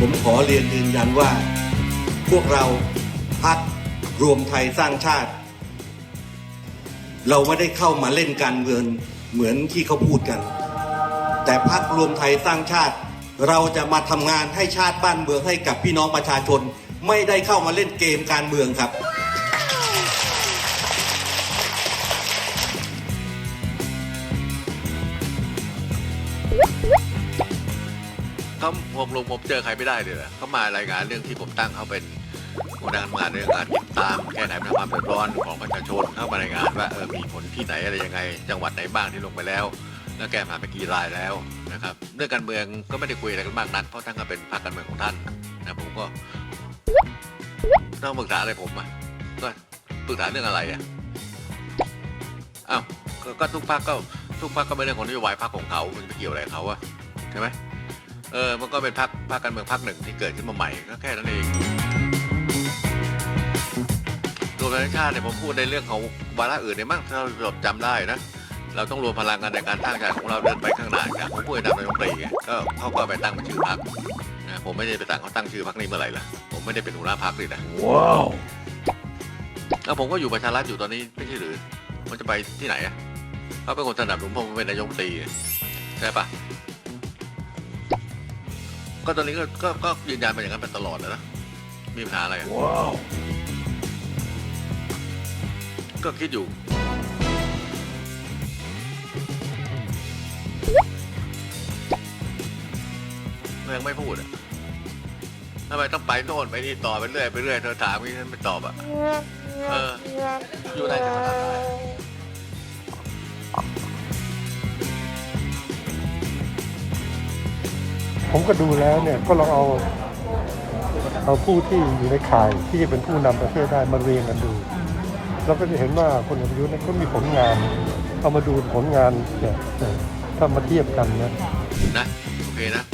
ผมขอเรียนยืนยันว่า พวกเราพักรวมไทยสร้างชาติ เราไม่ได้เข้ามาเล่นการเมืองเหมือนที่เขาพูดกัน แต่พักรวมไทยสร้างชาติ เราจะมาทำงานให้ชาติบ้านเมืองให้กับพี่น้องประชาชน ไม่ได้เข้ามาเล่นเกมการเมืองครับ เขาผมลงผมเจอใครไม่ได้เลยเหรอเขามารายงานเรื่องที่ผมตั้งเขาเป็นหัวหน้างานเรื่องการติดตามแก้ไขปัญหาความเดือดร้อนของประชาชนเข้ามารายงานว่าเออมีผลที่ไหนอะไรยังไง จังหวัดไหนบ้างที่ลงไปแล้ว แล้วแก้ปัญหาไปกี่รายแล้วนะครับเรื่องการเมืองก็ไม่ได้คุยอะไรกันมากนักเพราะท่านก็เป็นพรรคการเมืองของท่านนะผมก็ต้องปรึกษาอะไรผมอะก็ปรึกษาเรื่องอะไรอะอ้าวก็ทุกพรรคก็ทุกพรรคก็เป็นเรื่องของนโยบายพรรคของเขามันจะไปเกี่ยวอะไรเขาอะใช่ไหม เออมันก็เป็นพรรคพรรคการเมืองพรรคหนึ่งที่เกิดขึ้นมาใหม่ก็แค่นั้นเองรวมไทยชาติเนี่ยผมพูดในเรื่องของวาระอื่นเนี่ยมั้งถ้าเราจำได้นะเราต้องรวมพลังกันในการตั้งชาติของเราเดินไปข้างหน้าครับผมพูดในนามนายกรัฐมนตรีไงก็เขาก็ไปตั้งเป็นชื่อพรรคนะผมไม่ได้ไปตั้งเขาตั้งชื่อพรรคนี้เมื่อไหร่ล่ะผมไม่ได้เป็นหัวหน้าพรรคเลยนะว้าวแล้วผมก็อยู่ประชารัฐอยู่ตอนนี้ไม่ใช่หรือมันจะไปที่ไหนอะเขาเป็นคนสนับสนุนผมเป็นนายกรัฐมนตรีใช่ปะ ก็ตอนนี้ก็ก็ก็ยืนยันเป็นอย่างนั้นมาตลอดนะมีปัญหาอะไรอะว้าวก็คิดอยู่ ยังไม่พูดอะทำไมต้องไปโน่นไปนี่ต่อไปเรื่อยไปเรื่อยเธอถามนี่ฉันไม่ตอบอะเอออยู่ไหนจะมาทำได้ ผมก็ดูแล้วเนี่ยก็ลองเอาเอาผู้ที่อยู่ในข่ายที่จะเป็นผู้นำประเทศได้มาเรียงกันดูเราก็จะเห็นว่าคนอกประยุนั้นก็มีผลงาน เอามาดูผลงานเนี่ยเนี่ยถ้ามาเทียบกันนะนะโอเคนะ